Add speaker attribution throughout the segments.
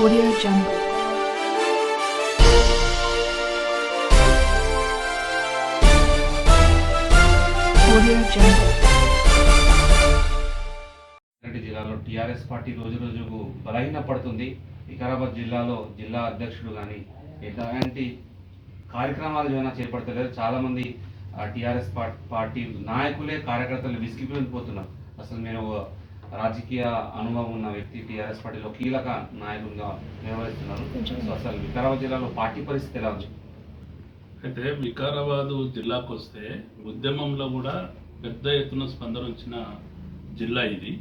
Speaker 1: Audio Jungle. Audio Jungle.
Speaker 2: Rangareddy జిల్లాలో TRS party రోజు రోజుకు బలహీన పడుతుంది వికారాబాద్ జిల్లాలో జిల్లా అధ్యక్షుడు కానీ ఎలాంటి కార్యక్రమాలు ఏమైనా చేపడతలేదు చాలా మంది టీఆర్ఎస్ పార్టీ నాయకులే కార్యకర్తలు విసిగిపోయిపోతున్నారు అసలు మీరు రాజకీయ అనుభవం ఉన్న వ్యక్తి టీఆర్ఎస్ పార్టీలో కీలక నాయకునిగా నిర్వహిస్తున్నారు సో అసలు వికారాబాద్ జిల్లాలో పార్టీ పరిస్థితి ఎలా ఉంది?
Speaker 3: అయితే వికారాబాదు జిల్లాకు వస్తే ఉద్యమంలో కూడా పెద్ద ఎత్తున స్పందన వచ్చిన జిల్లా ఇది.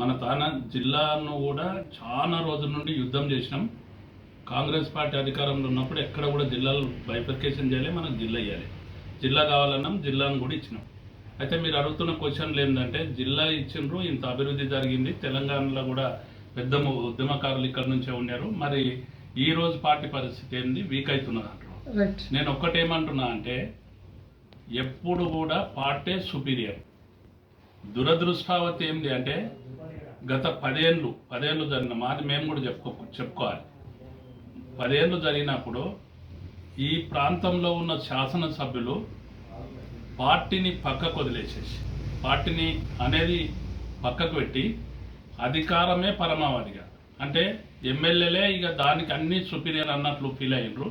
Speaker 3: మన తాన జిల్లాను కూడా చాలా రోజుల నుండి యుద్ధం చేసినాం. కాంగ్రెస్ పార్టీ అధికారంలో ఉన్నప్పుడు ఎక్కడ కూడా జిల్లాలు బైఫర్కేషన్ చేయాలి మనకు జిల్లా ఇవ్వాలి జిల్లా కావాలన్నాం జిల్లాను కూడా ఇచ్చినాం. అయితే మీరు అడుగుతున్న క్వశ్చన్లు ఏంటంటే జిల్లా ఇచ్చిండ్రు ఇంత అభివృద్ధి జరిగింది తెలంగాణలో కూడా పెద్ద ఉద్యమకారులు ఇక్కడ నుంచే ఉన్నారు మరి ఈ రోజు పార్టీ పరిస్థితి ఏంది? వీక్ అవుతున్నది అంటారు నేను ఒక్కటేమంటున్నా అంటే ఎప్పుడు కూడా పార్టీ సుపీరియర్. దురదృష్టావతి ఏంటి అంటే గత పదేళ్ళు పదేళ్ళు జరిగిన మాది మేము కూడా చెప్పుకో చెప్పుకోవాలి. పదేళ్ళు జరిగినప్పుడు ఈ ప్రాంతంలో ఉన్న శాసనసభ్యులు పార్టీని పక్కకు వదిలేసేసి పార్టీని అనేది పక్కకు పెట్టి అధికారమే పరమావధిగా. అంటే ఎమ్మెల్యేలే ఇక దానికి అన్ని సుపీరియర్ అన్నట్లు ఫీల్ అయ్యారు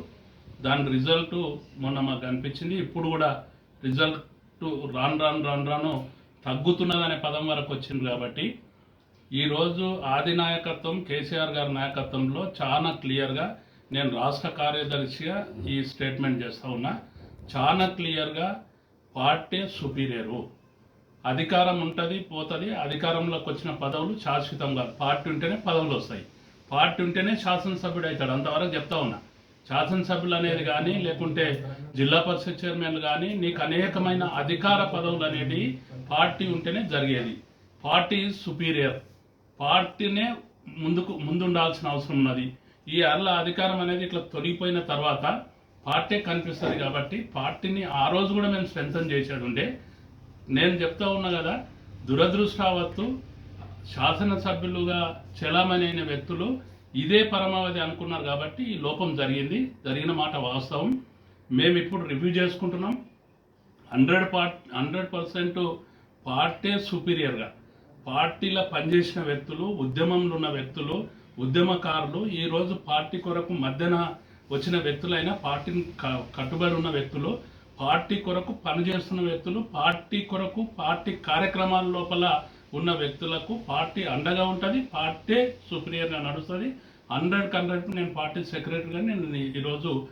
Speaker 3: దాని రిజల్ట్ మొన్న మాకు అనిపించింది. ఇప్పుడు కూడా రిజల్ట్ రాను రాను రాను రాను తగ్గుతున్నదనే పదం వరకు వచ్చింది కాబట్టి ఈరోజు ఆది నాయకత్వం కేసీఆర్ గారి నాయకత్వంలో చాలా క్లియర్గా నేను రాష్ట్ర కార్యదర్శిగా ఈ స్టేట్మెంట్ చేస్తూ ఉన్నా. చాలా క్లియర్గా పార్టీ సుపీరియరు అధికారం ఉంటుంది పోతుంది. అధికారంలోకి వచ్చిన పదవులు శాశ్వతం కాదు. పార్టీ ఉంటేనే పదవులు వస్తాయి. పార్టీ ఉంటేనే శాసనసభ్యుడు అవుతాడు. అంతవరకు చెప్తా ఉన్నా. శాసనసభ్యులు అనేది కానీ లేకుంటే జిల్లా పరిషత్ చైర్మన్ కానీ నీకు అనేకమైన అధికార పదవులు అనేవి పార్టీ ఉంటేనే జరిగేది. పార్టీ సుపీరియర్ పార్టీనే ముందుకు ముందుండాల్సిన అవసరం ఉన్నది. ఈ అర్ల అధికారం అనేది ఇట్లా తొలగిపోయిన తర్వాత పార్టీ కనిపిస్తుంది కాబట్టి పార్టీని ఆ రోజు కూడా మేము స్ట్రెంథన్ చేసేది ఉండే నేను చెప్తా ఉన్నా కదా దురదృష్టావత్తు శాసనసభ్యులుగా చలామణి అయిన వ్యక్తులు ఇదే పరమావధి అనుకున్నారు కాబట్టి ఈ లోపం జరిగింది. జరిగిన మాట వాస్తవం. మేము ఇప్పుడు రివ్యూ చేసుకుంటున్నాం. Hundred part hundred percent party సుపీరియర్గా పార్టీలో పనిచేసిన వ్యక్తులు ఉద్యమంలో ఉన్న వ్యక్తులు ఉద్యమకారులు ఈరోజు పార్టీ కొరకు మధ్యన వచ్చిన వ్యక్తులైనా పార్టీని క- కట్టుబడి ఉన్న వ్యక్తులు పార్టీ కొరకు పనిచేస్తున్న వ్యక్తులు పార్టీ కొరకు పార్టీ కార్యక్రమాల లోపల ఉన్న వ్యక్తులకు పార్టీ అండగా ఉంటుంది పార్టీ సుపీరియర్గా నడుస్తుంది. హండ్రెడ్ హండ్రెడ్ నేను పార్టీ సెక్రటరీగా నేను ఈరోజు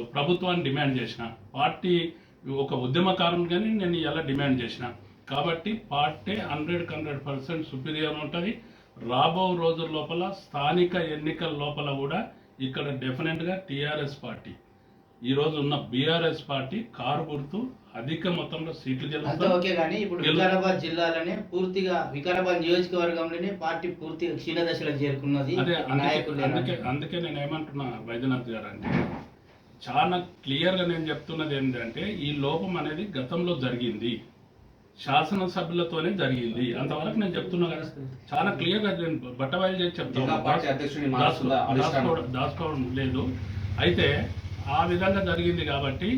Speaker 3: ప్రభుత్వాన్ని డిమాండ్ చేసిన. పార్టీ ఒక ఉద్యమకారునిగానే నేను ఇలా డిమాండ్ చేసిన. కాబట్టి party hundred hundred percent superior ఉంటుంది. రాబో రోజుల లోపల స్థానిక ఎన్నికల లోపల కూడా ఇక్కడ డెఫినెట్గా టీఆర్ఎస్ పార్టీ ఈ రోజు ఉన్న బీఆర్ఎస్ పార్టీ కారు గుర్తు అధిక మొత్తంలో సీట్లు గెలుస్తారు
Speaker 4: ఓకే కానీ ఇప్పుడు వికారాబాద్ జిల్లాలోనే పూర్తిగా వికారాబాద్ నియోజకవర్గంలోనే పార్టీ పూర్తిగా క్షీణ దశలో చేరుకున్నది
Speaker 3: అదే అందుకే అందుకే నేను ఏమంటున్నా వైద్యనాథ్ గారు అంటే చాలా క్లియర్గా నేను చెప్తున్నది ఏంటంటే ఈ లోపం అనేది గతంలో జరిగింది. శాసనసభ్యులతోనే జరిగింది. అంతవరకు నేను చెప్తున్నా కదా చాలా క్లియర్గా నేను బట్టబయలు చేసి చెప్తాను? దాచుకోవడం లేదు. అయితే ఆ విధంగా జరిగింది కాబట్టి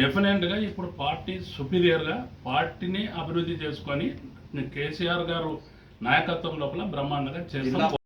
Speaker 3: డెఫినెట్గా ఇప్పుడు పార్టీ సుపీరియర్గా పార్టీని అభివృద్ధి చేసుకొని కేసీఆర్ గారు నాయకత్వం లోపల బ్రహ్మాండంగా చేస్తాం.